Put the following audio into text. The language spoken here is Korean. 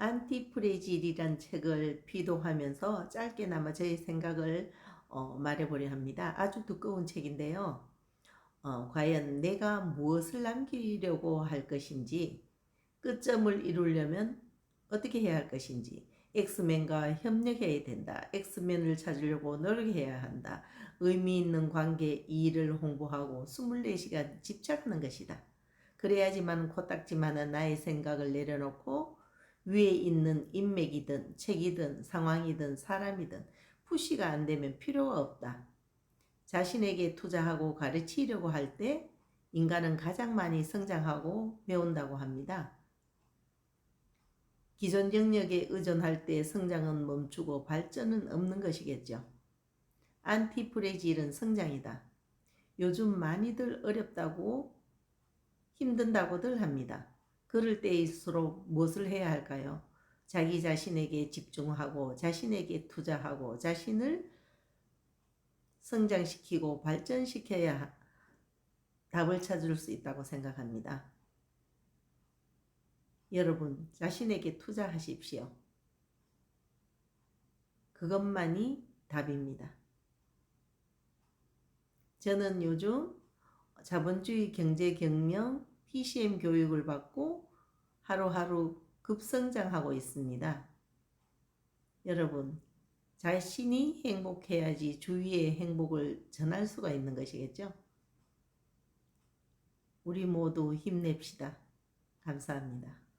안티프레질이란 책을 비도하면서 짧게나마 저의 생각을 어, 말해보려 합니다. 아주 두꺼운 책인데요. 어, 과연 내가 무엇을 남기려고 할 것인지, 끝점을 이루려면 어떻게 해야 할 것인지, 엑스맨과 협력해야 된다. 엑스맨을 찾으려고 노력해야 한다. 의미 있는 관계 일을 홍보하고 24시간 집착하는 것이다. 그래야지만 코딱지만한 나의 생각을 내려놓고 위에 있는 인맥이든 책이든 상황이든 사람이든 푸시가 안 되면 필요가 없다. 자신에게 투자하고 가르치려고 할 때 인간은 가장 많이 성장하고 배운다고 합니다. 기존 영역에 의존할 때 성장은 멈추고 발전은 없는 것이겠죠. 안티프레질은 성장이다. 요즘 많이들 어렵다고 힘든다고들 합니다. 그럴 때일수록 무엇을 해야 할까요? 자기 자신에게 집중하고 자신에게 투자하고 자신을 성장시키고 발전시켜야 답을 찾을 수 있다고 생각합니다. 여러분, 자신에게 투자하십시오. 그것만이 답입니다. 저는 요즘 자본주의 경제 경영 PCM 교육을 받고 하루하루 급성장하고 있습니다. 여러분, 자신이 행복해야지 주위의 행복을 전할 수가 있는 것이겠죠? 우리 모두 힘냅시다. 감사합니다.